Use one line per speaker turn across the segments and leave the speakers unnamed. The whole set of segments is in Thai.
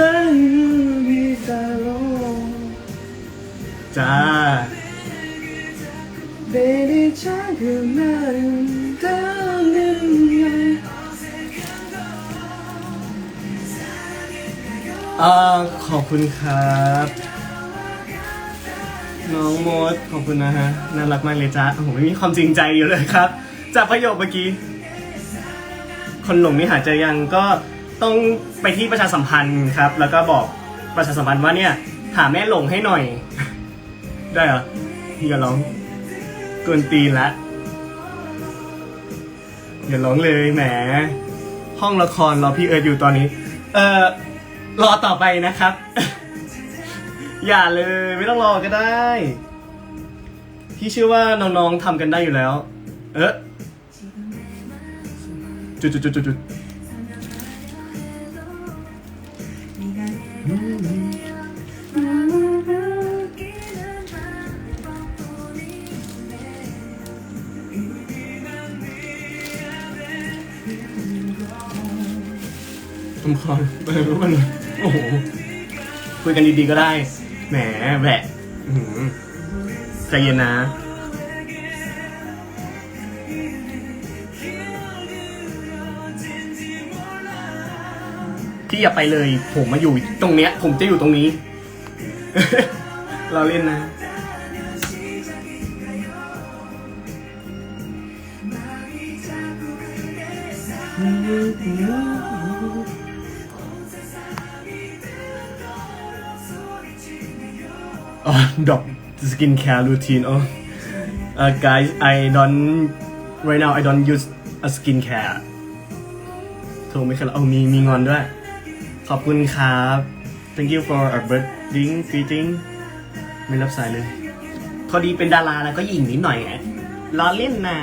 นั้นมีแต่ลมจ้า Beni çakımlarından dünyaya อขอบคุณครับ น้องโมดขอบคุณนะฮะ น่ารักมากเลยจ้าโอ้โหไม่มีความจริงใจอยู่เลยครับ จากประโยคเมื่อกี้ คนหลงนี่หาเจอยังก็ ต้องไปที่ประชาสัมพันธ์ครับ แล้วก็บอกประชาสัมพันธ์ว่าเนี่ยหาแม่หลงให้หน่อย ได้เหรออย่าร้องกวนตีนละอย่าร้องเลยแหม ห้องละครรอพี่เอิร์ธอยู่ตอนนี้ เออรอต่อไปนะครับ อย่าเลยไม่ต้องรอก็ได้ พี่เชื่อว่าน้องๆทำกันได้อยู่แล้ว เออจุดจุดจุดจุด จุดลำคอไปรู้มันโอ้โหคุยกันดีๆก็ได้ แหมแหวะอื้อหือใจเย็นนะพี่อย่าไปเลย ผมมาอยู่ตรงเนี้ย ผมจะอยู่ตรงนี้ เราเล่นนะ Oh, dog skincare routine. Oh, uh, guys, I don't right now. I don't use a skincare. โทรไม่เคยเอามีมีงอนด้วย ขอบคุณครับ thank you for a birthday greeting ไม่รับสายเลยพอดีเป็นดาราแล้วก็หยิ่งนิดหน่อยไงล้อเล่นนะ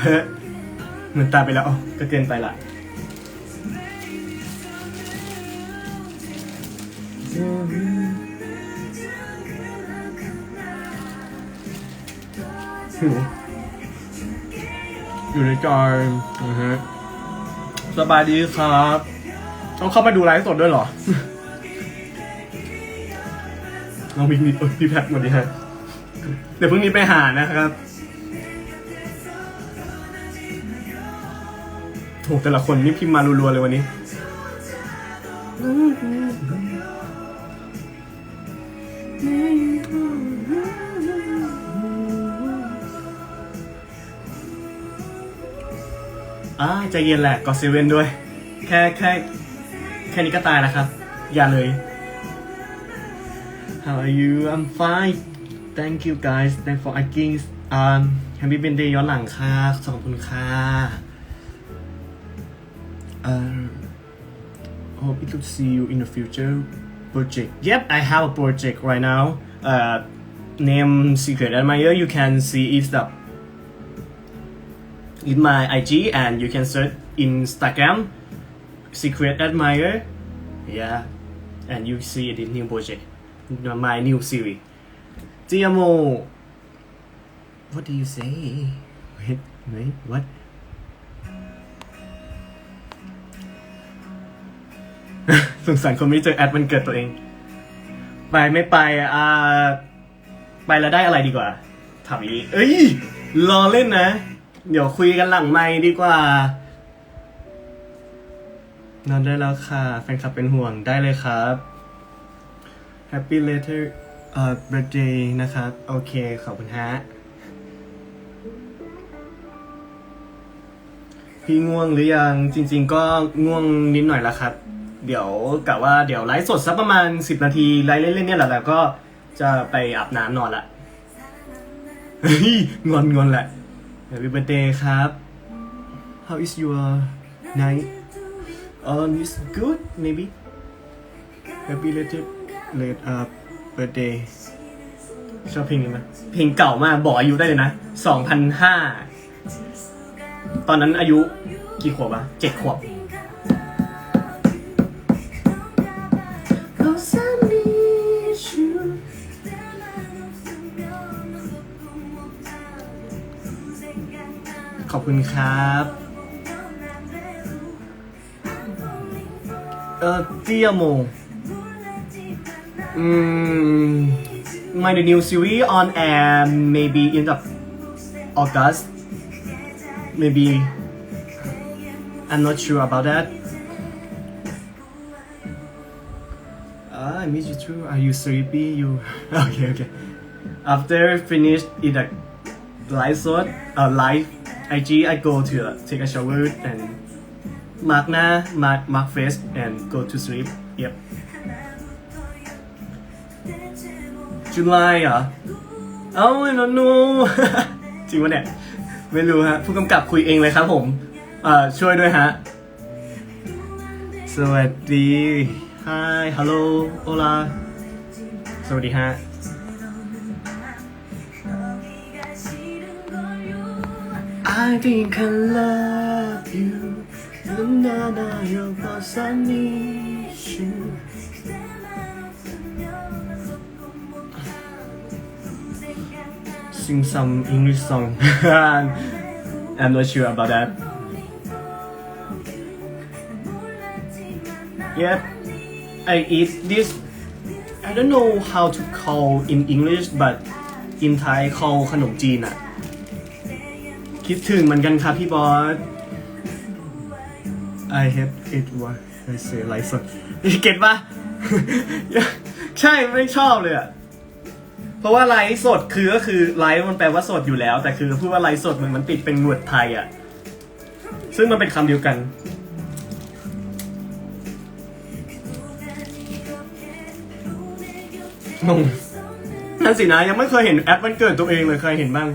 เฮ้เหมือนตาไปแล้วอ๋อก็เกินไปละ หิว อยู่ในจอยนะฮะสบายดีครับ ต้องเข้ามาดูไลฟ์สดด้วยเหรอ น้องพี่นิดเอ้ยพี่แพทสวัสดีฮะเดี๋ยวพรุ่งนี้ไปหานะครับโถแต่ละคนนี่พิมพ์มารัวๆเลยวันนี้ อ่าใจเย็นแหละกอดเซเว่นด้วย แค่แค่แค่นี้ก็ตายแล้วครับ อย่าเลย How are you I'm fine Thank you guys Thank for asking um Happy birthday ย้อนหลังค่ะขอบคุณค่ะ uh, Hope we could see you in the future project Yep I have a project right now uh, Name Secret Admirer you can see it up in my IG and you can search Instagram Secret Admirer yeah and you see the new project my new series GMO what do you say wait wait what สงสารคนไม่เจอแอดมันเกิดตัวเอง ไปไม่ไปอ่าไปแล้วได้อะไรดีกว่าถามอีเอ้ยรอเล่นนะ เดี๋ยวคุยกันหลังไม่ดีกว่า นอนได้แล้วค่ะ แฟนคลับเป็นห่วงได้เลยครับ Happy later เอ่อ birthday นะครับ โอเค ขอบคุณฮะ พี่ง่วงหรือยัง จริง ๆ ก็ง่วงนิดหน่อยละครับ เดี๋ยวกะว่าเดี๋ยวไลฟ์สดสักประมาณ 10 นาที ไลฟ์เล่นๆเนี่ยแหละแล้วก็จะไปอาบน้ำนอนละเฮ้ยงอนงอนแหละ Happy birthday ครับ How is your night Um it's good maybe Happy late late uh birthday ชอบเพลงนี้ไหมเพลงเก่ามากบอกอายุได้เลยนะ 2005 ตอนนั้นอายุกี่ขวบวะเจ็ดขวบ ขอบคุณครับ เ Uh, ti amo. Mm, my new series on air maybe in the August. Maybe I'm not sure about that. Ah, I miss you too. Are you sleepy? You okay? Okay. After finish in the live shot, uh, live IG, I go to uh, take a shower and mark หน้า mark mark face and go to sleep. Yep. July เหรอ เอ้าไม่รู้นูจริงวะเนี่ย ไม่รู้ฮะ ผู้กำกับคุยเองเลยครับผมเอ่อช่วยด้วยฮะ สวัสดี Hi Hello Hola สวัสดีฮะ I think I love you. No, no, you're what I need you. Sing some English song. I'm not sure about that. Yep, I eat this. I don't know how to call in English, but in Thai call ขนมจีนอะ คิดถึงเหมือนกันครับพี่บอส I hate it what I say ไลฟ์สดเก็ตปะใช่ไม่ชอบเลยอะเพราะว่าไลฟ์สดคือก็คือไลฟ์มันแปลว่าสดอยู่แล้ว แต่คือพูดว่าไลฟ์สดเหมือนมันติดเป็นหนวดไทยอะซึ่งมันเป็นคำเดียวกันงงนั่นสินะยังไม่เคยเห็นแอปวันเกิดตัวเองเลยเคยเห็นบ้าง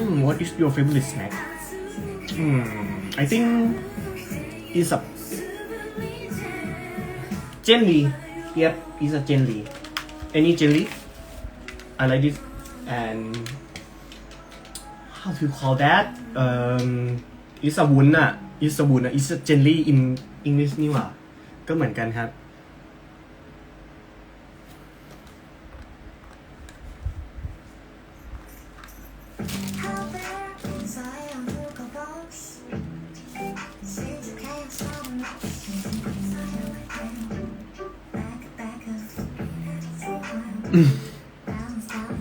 Mm, what is your favorite snack? Hmm, I think it's a jelly. Yep, it's a jelly. Any jelly? I like it. And how to call that? Um, it's a วุ้นอะ it's a วุ้นอะ it's a jelly in English นี่หว่าก็เหมือนกันครับ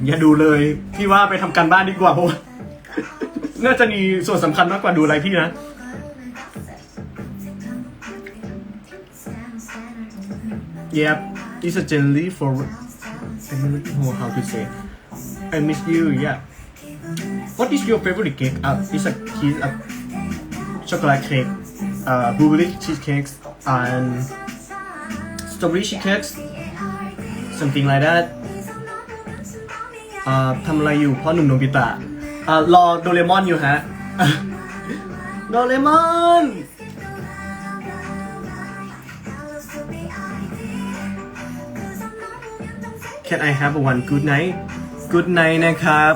อย่าดูเลย พี่ว่าไปทำการบ้านดีกว่าเพราะว่า น่าจะมีส่วนสำคัญมากกว่าดูอะไรพี่นะ Yep, it's a jelly for. I don't know how to say. I miss you. Yeah. What is your favorite cake? Uh, it's a cake, a chocolate cake, uh, blueberry cheesecakes, and strawberry cheesecakes, something like that. อ่าทำอะไรอยู่พ่อหนุ่มโนบิตะอ่ารอโดเรมอนอยู่ฮะ โดเรมอน Can I have one good night Good night นะครับ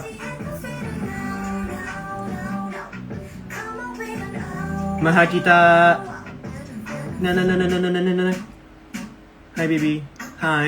มาฮากิตานนนั่นนั่นนั่นนั่นนั่นนั่น Hi baby Hi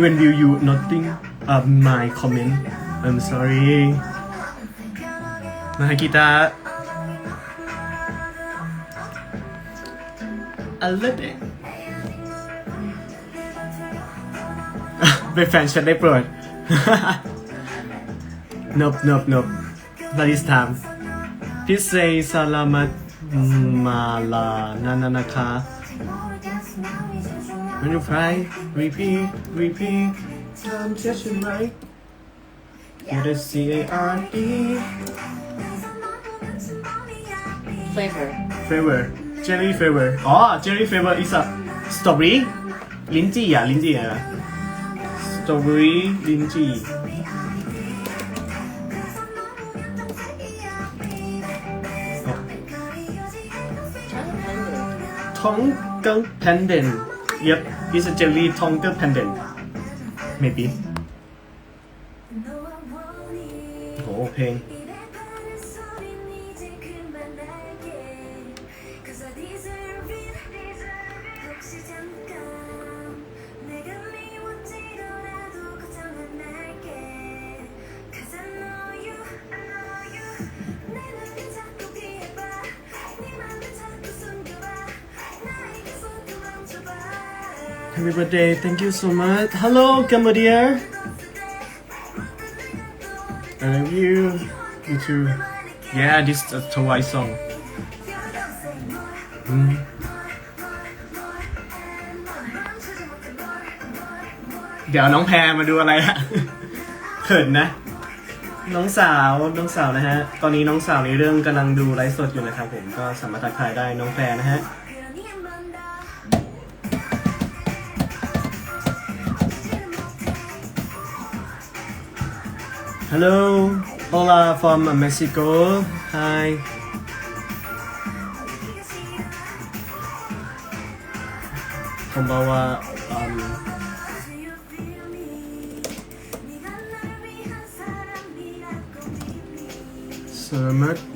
when will you noting uh, my comment I'm sorry มากีตาร์ I love it เป็นแฟนฉันได้โปรด nope nope nope not this time พี่เซซา When you cry repeat repeat time session right Get a C A R D
flavor
flavor jelly flavor อ๋อ jelly flavor is a strawberry ลิ้นจี่อ่ะ ลิ้นจี่อ่ะ strawberry ลิ้นจี่ ท้องกัง pendant yep is a jelly ท้องกัง pendant maybe Happy birthday thank you so much hello Cambodia I love you you too yeah this is a Twice song อืมเดี๋ยวน้องแพรมาดูอะไรอะเขินนะ น้องสาว น้องสาวนะฮะ ตอนนี้น้องสาวในเรื่องกำลังดูไลฟ์สดอยู่นะครับผม ก็สามารถทักทายได้น้องแพรนะฮะ Hello, hola from Mexico. Hi. Konbawa. Um, selamat